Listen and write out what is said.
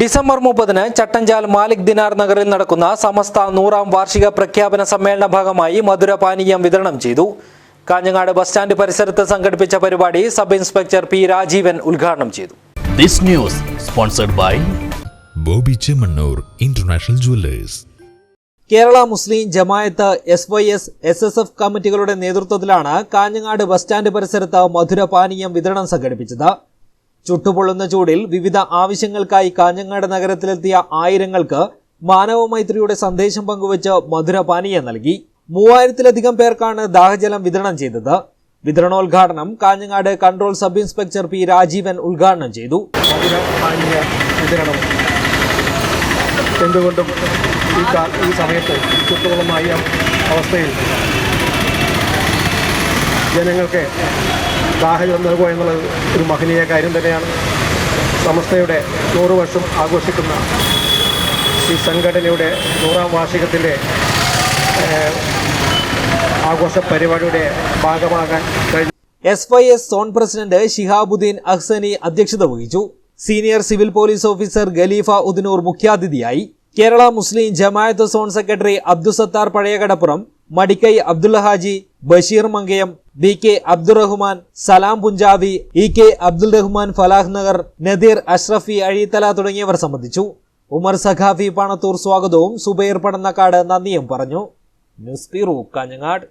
December മുപ്പതിന് ചട്ടഞ്ചാൽ മാലിക് ദിനാർ നഗറിൽ നടക്കുന്ന സമസ്ത നൂറാം വാർഷിക പ്രഖ്യാപന സമ്മേളന ഭാഗമായി മധുര പാനീയം വിതരണം ചെയ്തു. കാഞ്ഞങ്ങാട് ബസ് സ്റ്റാൻഡ് പരിസരത്ത് സംഘടിപ്പിച്ച പരിപാടി സബ് ഇൻസ്പെക്ടർ പി രാജീവൻ ഉദ്ഘാടനം ചെയ്തു. This news sponsored by Bobby Chemmanur international jewellers. Kerala Muslim Jamaath S Y S S S F കമ്മിറ്റികളുടെ നേതൃത്വത്തിലാണ് കാഞ്ഞങ്ങാട് ബസ് സ്റ്റാൻഡ് പരിസരത്ത് മധുര പാനീയം വിതരണം സംഘടിപ്പിച്ചത്. ചുട്ടുപൊള്ളുന്ന ചൂടിൽ വിവിധ ആവശ്യങ്ങൾക്കായി കാഞ്ഞങ്ങാട് നഗരത്തിലെത്തിയ ആയിരങ്ങൾക്ക് മാനവമൈത്രിയുടെ സന്ദേശം പങ്കുവച്ച് മധുരപാനീയം നൽകി. മൂവായിരത്തിലധികം പേർക്കാണ് ദാഹജലം വിതരണം ചെയ്തത്. വിതരണോദ്ഘാടനം Kanhangad control sub inspector P Rajeevan ഉദ്ഘാടനം ചെയ്തു. എന്തുകൊണ്ടും ഈ സമയത്ത് ചുട്ടുകൊള്ളുമായ അവസ്ഥയിൽ ജനങ്ങൾക്ക് ദാഹജലം നൽകുക എന്നുള്ളത് ഒരു മഹനീയ കാര്യം തന്നെയാണ്. സമസ്തയുടെ നൂറ് വർഷം ആഘോഷിക്കുന്ന ഈ സംഘടനയുടെ നൂറാം വാർഷികത്തിന്റെ ആഘോഷ പരിപാടിയുടെ ഭാഗമാകാൻ കഴിഞ്ഞു. S Y S zone president Shihabuddin Ahsani അധ്യക്ഷത വഹിച്ചു. Senior civil police officer Khalifa Udinoor മുഖ്യാതിഥിയായി. Kerala Muslim Jamaat zone secretary Abdussathar Pazhayakadappuram Madikkai Abdulla Haji Basheer Mankayam B K Abdurahman Salam Punchavi E K Abdul Rahman Falah Nagar Nadeer Ashrafi Azheethala തുടങ്ങിയവർ സംബന്ധിച്ചു. ഉമർ സഖാഫി പാണത്തൂർ സ്വാഗതവും സുബൈർ പടന്നക്കാട് നന്ദിയും പറഞ്ഞു. News bureau Kanhangad.